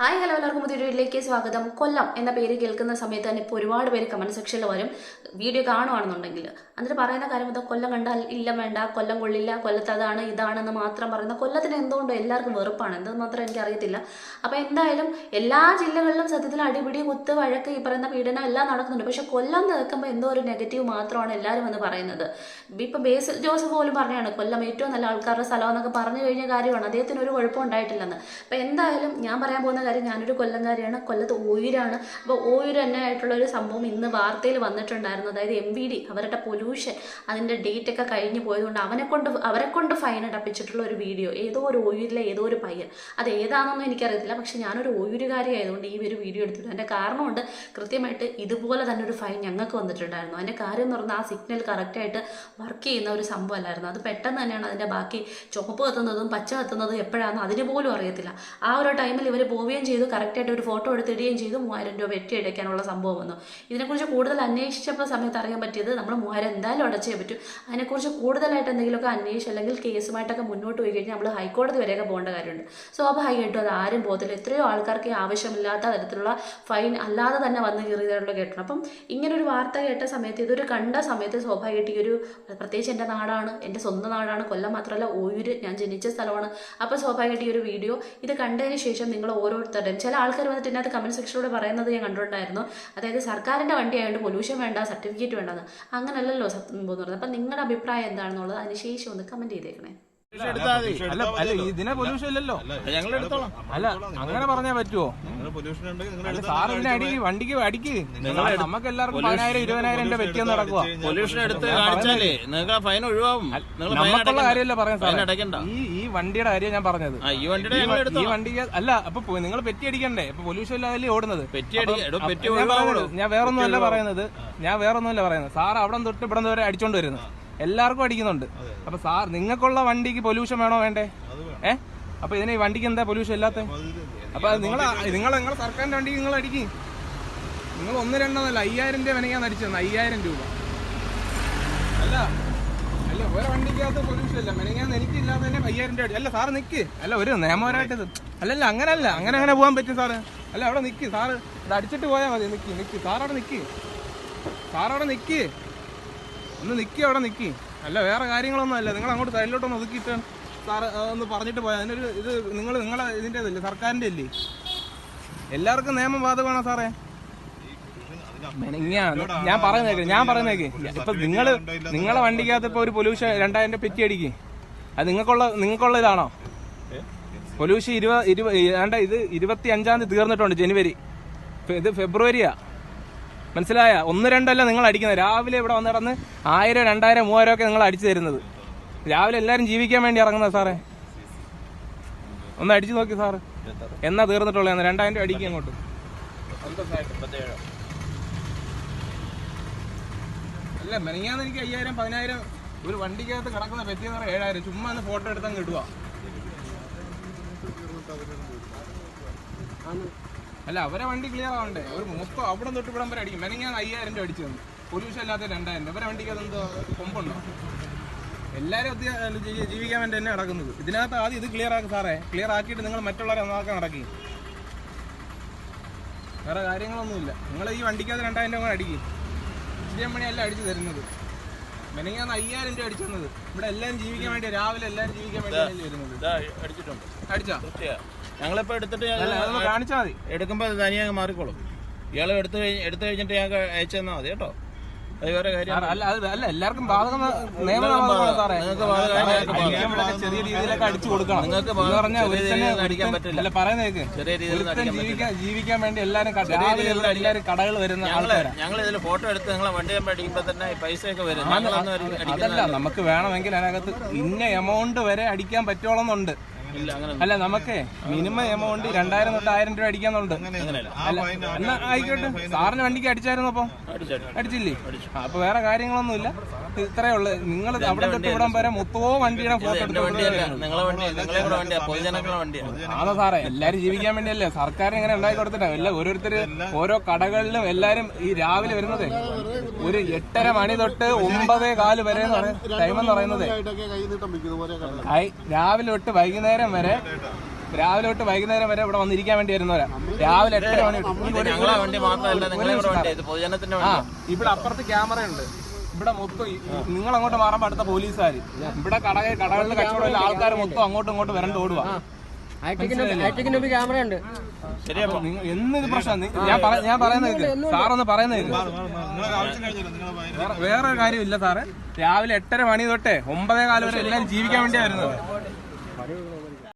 Hi hello എല്ലാവർക്കും പുതിയ വീഡിയോയിലേക്ക് സ്വാഗതം. കൊല്ലം എന്ന പേര് കേൾക്കുന്ന സമയത്ത് തന്നെ ഇപ്പോൾ ഒരുപാട് പേര് കമന്റ് സെക്ഷനിൽ വരും. വീഡിയോ കാണുവാണെന്നുണ്ടെങ്കിൽ എന്നിട്ട് പറയുന്ന കാര്യം എന്താ? കൊല്ലം കണ്ടാൽ ഇല്ല വേണ്ട. കൊല്ലം കൊള്ളില്ല. കൊല്ലത്ത് അതാണ് ഇതാണെന്ന് മാത്രം പറയുന്ന കൊല്ലത്തിന് എന്തുകൊണ്ടോ എല്ലാവർക്കും വെറുപ്പാണ്? എന്തെന്ന് മാത്രം എനിക്ക് അറിയത്തില്ല അപ്പോൾ എന്തായാലും എല്ലാ ജില്ലകളിലും സത്യത്തിൽ അടിപിടി കുത്ത് വഴക്ക് ഈ പറയുന്ന പീഡനം എല്ലാം നടക്കുന്നുണ്ട്. പക്ഷേ കൊല്ലം നിൽക്കുമ്പോൾ എന്തോ ഒരു നെഗറ്റീവ് മാത്രമാണ് എല്ലാവരും എന്ന് പറയുന്നത്. ഇപ്പോൾ ബേസിൽ ജോസഫ് പോലും പറഞ്ഞാണ് കൊല്ലം ഏറ്റവും നല്ല ആൾക്കാരുടെ സ്ഥലം എന്നൊക്കെ പറഞ്ഞു കഴിഞ്ഞ കാര്യമാണ്. അദ്ദേഹത്തിന് ഒരു കുഴപ്പം ഉണ്ടായിട്ടില്ലെന്ന്. അപ്പോൾ എന്തായാലും ഞാൻ പറയാൻ പോകുന്ന കാര്യം ഞാനൊരു കൊല്ലംകാരിയാണ് കൊല്ലത്ത് ഓയൂരാണ്. അപ്പോൾ ഓയൂർ തന്നെ ആയിട്ടുള്ള ഒരു സംഭവം ഇന്ന് വാർത്തയിൽ വന്നിട്ടുണ്ടായിരുന്നു. അതായത് എം വി ഡി അവരുടെ പൊല്യൂഷൻ അതിന്റെ ഡേറ്റ് ഒക്കെ കഴിഞ്ഞു പോയതുകൊണ്ട് അവനെ കൊണ്ട് അവരെ കൊണ്ട് ഫൈൻ അടപ്പിച്ചിട്ടുള്ള ഒരു വീഡിയോ ഏതോ ഒരു ഓയൂരിലെ ഏതോ ഒരു പയ്യൻ. അത് ഏതാണെന്നൊന്നും എനിക്കറിയത്തില്ല. പക്ഷേ ഞാനൊരു ഓയൂരുകാരി ആയതുകൊണ്ട് ഈ ഒരു വീഡിയോ എടുത്തിട്ടുണ്ട്. അതിന്റെ കാരണമുണ്ട് കൃത്യമായിട്ട് ഇതുപോലെ തന്നെ ഒരു ഫൈൻ ഞങ്ങൾക്ക് വന്നിട്ടുണ്ടായിരുന്നു. അതിന്റെ കാര്യം എന്ന് പറഞ്ഞാൽ ആ സിഗ്നൽ കറക്റ്റായിട്ട് വർക്ക് ചെയ്യുന്ന ഒരു സംഭവമല്ലായിരുന്നു. അത് പെട്ടെന്ന് തന്നെയാണ് അതിന്റെ ബാക്കി ചുവപ്പ് കത്തുന്നതും പച്ച കത്തുന്നതും എപ്പോഴാണെന്ന് അതിന് പോലും അറിയത്തില്ല. ആ ഒരു ടൈമിൽ ഇവർ പോവുകയും ചെയ്തു. കറക്റ്റായിട്ട് ഒരു ഫോട്ടോ എടുത്തിടുകയും ചെയ്തു. മൂവായിരം രൂപ വെറ്റി അടയ്ക്കാനുള്ള സംഭവം വന്നു. ഇതിനെക്കുറിച്ച് കൂടുതൽ അന്വേഷിച്ചപ്പോൾ സമയത്ത് അറിയാൻ പറ്റിയത് നമ്മൾ മൂവായിരം എന്തായാലും അടച്ചേ പറ്റൂ. അതിനെക്കുറിച്ച് കൂടുതലായിട്ട് എന്തെങ്കിലുമൊക്കെ അന്വേഷിച്ച് അല്ലെങ്കിൽ കേസുമായിട്ടൊക്കെ മുന്നോട്ട് പോയി കഴിഞ്ഞാൽ നമ്മൾ ഹൈക്കോടതി വരെയൊക്കെ പോകേണ്ട കാര്യമുണ്ട്. സ്വാഭാവികമായിട്ടും അത് ആരും പോകത്തില്ല. എത്രയോ ആൾക്കാർക്ക് ആവശ്യമില്ലാത്ത തരത്തിലുള്ള ഫൈൻ അല്ലാതെ തന്നെ വന്ന് കയറിയതായിട്ടുള്ള കേട്ടണം അപ്പം ഇങ്ങനെ ഒരു വാർത്ത കേട്ട സമയത്ത് ഇതൊരു കണ്ട സമയത്ത് സ്വാഭാവികമായിട്ട് ഈ ഒരു പ്രത്യേകിച്ച് എന്റെ നാടാണ് എന്റെ സ്വന്തം നാടാണ് കൊല്ലം മാത്രമല്ല ഓയൂര് ഞാൻ ജനിച്ച സ്ഥലമാണ്. അപ്പോൾ സ്വാഭാവികമായിട്ട് ഈ ഒരു വീഡിയോ ഇത് കണ്ടതിന് ശേഷം നിങ്ങൾ ഓരോരുത്തരുടെയും ചില ആൾക്കാർ വന്നിട്ട് ഇതിനകത്ത് കമന്റ് സെക്ഷനിലൂടെ പറയുന്നത് ഞാൻ കണ്ടിട്ടുണ്ടായിരുന്നു. അതായത് സർക്കാരിന്റെ വണ്ടി ആയതുകൊണ്ട് പൊല്യൂഷൻ വേണ്ട സർട്ടിഫിക്കറ്റ് വേണ്ടെന്ന്. അങ്ങനല്ലല്ലോ സത്യം പോകുന്നത് അപ്പം നിങ്ങളുടെ അഭിപ്രായം എന്താണെന്നുള്ളത് അതിന് ശേഷം ഒന്ന് കമന്റ് ചെയ്തേക്കണേ. അല്ല അല്ല ഇതിനെ പൊല്യൂഷൻ ഇല്ലല്ലോ. ഞങ്ങൾ എടുത്തോളാം. അല്ല അങ്ങനെ പറഞ്ഞാ പറ്റുമോ നിങ്ങൾ പൊല്യൂഷൻ ഉണ്ടെങ്കിൽ നിങ്ങൾ അല്ല സാർ ഇതിനെ അടിക്ക് വണ്ടിക്ക് അടിക്ക്. നമുക്ക് എല്ലാവർക്കും പതിനായിരം ഇരുപതിനായിരം എന്റെ പറ്റിയെന്ന് നടക്കുക പൊല്യൂഷൻ എടുത്ത് കാണിച്ചാലേ നിങ്ങൾക്ക് ആ ഫൈൻ ഒഴിവാകും നിങ്ങൾ ഫൈൻ നമുക്കുള്ള കാര്യമല്ല പറയാൻ സാർ ഈ ഈ വണ്ടിയുടെ കാര്യം ഞാൻ പറഞ്ഞത്. ആ ഈ വണ്ടിയുടെ ഈ വണ്ടി അല്ല അപ്പൊ നിങ്ങൾ പെറ്റി അടിക്കണ്ടേ? ഇപ്പൊ പൊല്യൂഷൻ ഇല്ലാതെ ഓടുന്നത്. ഞാൻ വേറൊന്നും അല്ല അപ്പൊ പെറ്റി ഞാൻ പറയുന്നത് ഞാൻ വേറൊന്നുമല്ല പറയുന്നത്. ഞാൻ വേറൊന്നുമല്ല പറയുന്നത്. സാർ അവിടെ തൊട്ട് ഇവിടെ വരെ അടിച്ചോണ്ട് വരുന്നത് എല്ലാവർക്കും അടിക്കുന്നുണ്ട്. അപ്പൊ സാർ നിങ്ങൾക്കുള്ള വണ്ടിക്ക് പൊല്യൂഷൻ വേണോ വേണ്ടേ? ഏഹ് അപ്പൊ ഇതിന് ഈ വണ്ടിക്ക് എന്താ പൊല്യൂഷൻ ഇല്ലാത്ത? അപ്പൊ നിങ്ങൾ നിങ്ങൾ നിങ്ങൾ സർക്കാരിന്റെ വണ്ടിക്ക് നിങ്ങൾ അടിക്കും. നിങ്ങൾ ഒന്ന് രണ്ടെന്നല്ല അയ്യായിരം രൂപ വേണമെങ്കിൽ അടിച്ചു തന്നെ അയ്യായിരം രൂപ. അല്ല അല്ല ഒരു വണ്ടിക്കകത്ത് പൊല്യൂഷൻ ഇല്ല. മെനങ്ങാൻ എനിക്കില്ലാതെ തന്നെ അയ്യായിരം രൂപ അടിച്ചു. അല്ല സാറ് നിൽക്ക് അല്ല ഒരു നിയമപരമായിട്ട് അല്ലല്ല അങ്ങനല്ല. അങ്ങനെ അങ്ങനെ പോകാൻ പറ്റും സാറ്. അല്ല അവിടെ നിൽക്ക് സാറ് ഇത് അടിച്ചിട്ട് പോയാൽ മതി. നിൽക്ക് നിൽക്ക് സാറവിടെ നിൽക്ക് നിക്ക്. നിൽക്ക് നിക്ക്. ഒന്ന് നിൽക്കി അവിടെ നിൽക്കി അല്ല വേറെ കാര്യങ്ങളൊന്നും അല്ല. നിങ്ങൾ അങ്ങോട്ട് സൈഡിലോട്ടൊന്ന് ഒതുക്കിയിട്ട് ആ, ഒന്ന് പറഞ്ഞിട്ട് പോയാൽ അതിനൊരു ഇത് നിങ്ങൾ നിങ്ങളെ ഇതിന്റെ ഇതല്ലേ സർക്കാരിന്റെ അല്ലേ എല്ലാവർക്കും നിയമം ബാധകമാണോ സാറേ ഞാൻ പറയുന്നേക്ക് ഞാൻ പറയുന്നേക്ക്. ഇപ്പൊ നിങ്ങൾ നിങ്ങളെ വണ്ടിക്കകത്ത് ഇപ്പൊ ഒരു പൊല്യൂഷൻ രണ്ടായിരം രൂപ പെറ്റി അടിക്കും. അത് നിങ്ങൾക്കുള്ള നിങ്ങൾക്കുള്ള ഇതാണോ? പൊല്യൂഷൻ ഇരുപത് ഇരുപത് ഇത് ഇരുപത്തി അഞ്ചാം തീയതി തീർന്നിട്ടുണ്ട് ജനുവരി. ഇത് ഫെബ്രുവരിയാ. മനസ്സിലായ? ഒന്ന് രണ്ടല്ല നിങ്ങൾ അടിക്കുന്നത്. രാവിലെ ഇവിടെ വന്ന് കിടന്ന് ആയിരം രണ്ടായിരം മൂവായിരം ഒക്കെ നിങ്ങൾ അടിച്ചു തരുന്നത്. രാവിലെ എല്ലാവരും ജീവിക്കാൻ വേണ്ടി ഇറങ്ങുന്നത് സാറേ. ഒന്ന് അടിച്ചു നോക്കി സാറ്. എന്നാ തീർന്നിട്ടുള്ള? രണ്ടായിരം രൂപ അടിക്കുക അങ്ങോട്ട്. അല്ല മെനങ്ങാന്ന് എനിക്ക് അയ്യായിരം പതിനായിരം ഒരു വണ്ടിക്കകത്ത് കിടക്കുന്ന പറ്റിയെന്ന് പറയാം ഏഴായിരം. ചുമ്മാ ഒന്ന് ഫോട്ടോ എടുത്തങ്ങ് ഇടുക അല്ല അവരെ വണ്ടി ക്ലിയർ ആവണ്ടേ. ഒരു മൊത്തം അവിടെ തൊട്ട് ഇവിടം വരെ അടിക്കും. വേണമെങ്കിൽ ഞാൻ അയ്യായിരം രൂപ അടിച്ചു തന്നു. പൊല്യൂഷൻ അല്ലാത്ത രണ്ടായിരം രൂപ. അവരെ വണ്ടിക്ക് അതെന്തോ കൊമ്പുണ്ടോ? എല്ലാവരും ജീവിക്കാൻ വേണ്ടി തന്നെ നടക്കുന്നത്. ഇതിനകത്ത് ആദ്യം ഇത് ക്ലിയർ ആക്കും സാറേ. ക്ലിയർ ആക്കിയിട്ട് നിങ്ങൾ മറ്റുള്ളവരെ നന്നാക്കാൻ നടക്കി. വേറെ കാര്യങ്ങളൊന്നുമില്ല. നിങ്ങൾ ഈ വണ്ടിക്കകത്ത് രണ്ടായിരം രൂപ കൂടെ അടിക്കും. ഇച്ചിരി മണിയല്ല അടിച്ചു തരുന്നത്. മെനങ്ങാന്ന് അയ്യായിരം രൂപ അടിച്ചു തന്നത്. ഇവിടെ എല്ലാവരും ജീവിക്കാൻ വേണ്ടി രാവിലെ എല്ലാവരും ജീവിക്കാൻ വേണ്ടി വരുന്നത്. അടിച്ചിട്ടുണ്ട്. അടിച്ചാ? ഞങ്ങളിപ്പോ എടുത്തിട്ട് കാണിച്ചാൽ മതി. എടുക്കുമ്പോ തനിയെ മാറിക്കോളും. ഇയാൾ എടുത്തു കഴിഞ്ഞ് എടുത്തു കഴിഞ്ഞിട്ട് ഞങ്ങൾക്ക് അയച്ചു തന്നാൽ മതി കേട്ടോ. എല്ലാവർക്കും ബാധകം ചെറിയ രീതിയിലൊക്കെ അടിച്ചു കൊടുക്കണം. നിങ്ങൾക്ക് അടിക്കാൻ പറ്റില്ല. പറയുന്നേക്ക് ചെറിയ രീതിയിൽ ജീവിക്കാൻ വേണ്ടി എല്ലാരും കടകൾ വരുന്ന ഞങ്ങൾ ഇതിൽ ഫോട്ടോ എടുത്ത് നിങ്ങളെ വണ്ടി അടിക്കുമ്പോ തന്നെ പൈസ പൈസയൊക്കെ വരും. അതല്ല നമുക്ക് വേണമെങ്കിൽ അതിനകത്ത് ഇന്ന എമൗണ്ട് വരെ അടിക്കാൻ അങ്ങനെ അല്ല നമുക്ക് മിനിമം എമൗണ്ട് രണ്ടായിരം തൊട്ട് ആയിരം രൂപ അടിക്കാന്നുണ്ട്. എന്നാ ആയിക്കോട്ടെ. സാറിന് വണ്ടിക്ക് അടിച്ചായിരുന്നു അപ്പൊ. അടിച്ചില്ലേ? അപ്പൊ വേറെ കാര്യങ്ങളൊന്നുമില്ല. ഇത്രേ ഉള്ളു. നിങ്ങൾ അവിടെ തൊട്ട് ഇവിടം വരെ മൊത്തമോ വണ്ടിയുടെ ഫോട്ടോ ആണോ സാറേ എല്ലാരും ജീവിക്കാൻ വേണ്ടിയല്ലേ? സർക്കാർ ഇങ്ങനെ ഉണ്ടാക്കി കൊടുത്തിട്ടാ. എല്ലാ ഓരോരുത്തര് ഓരോ കടകളിലും എല്ലാരും ഈ രാവിലെ വരുന്നത്. ഒരു എട്ടര മണി തൊട്ട് ഒമ്പതേ കാൽ വരെ ടൈം എന്ന് പറയുന്നത്. രാവിലെ തൊട്ട് വൈകുന്നേരം വരെ രാവിലെ തൊട്ട് വൈകുന്നേരം വരെ ഇവിടെ വന്നിരിക്കാൻ വേണ്ടി വരുന്നവരാ. രാവിലെ എട്ടര മണി തൊട്ട് ഈ ഇത് ഒരു- ഞങ്ങളെ വണ്ടി മാത്രമല്ല നിങ്ങളുടെ വണ്ടി ഇത് പൊതുജനത്തിന്റെ ആ വണ്ടി ഇവിടെ അപ്പുറത്ത് ക്യാമറ ഉണ്ട് ഇവിടെ മൊത്തം നിങ്ങൾ അങ്ങോട്ട് മാറുമ്പോ അടുത്ത പോലീസുകാർ ഇവിടെ കട കടകളിൽ കച്ചവടമുള്ള ആൾക്കാർ മൊത്തം അങ്ങോട്ടും ഇങ്ങോട്ടും വരണ്ട് ഓടുക ക്യാമറ ഉണ്ട്. എന്നിത് പ്രശ്നം? ഞാൻ ഞാൻ പറയുന്നത്. സാറൊന്ന് പറയുന്നത്. വേറെ- വേറെ ഒരു കാര്യമില്ല സാറേ. രാവിലെ എട്ടര മണി തൊട്ടേ ഒമ്പതേ കാലം വരെ എല്ലാവരും ജീവിക്കാൻ വേണ്ടിയാ വരുന്നത്.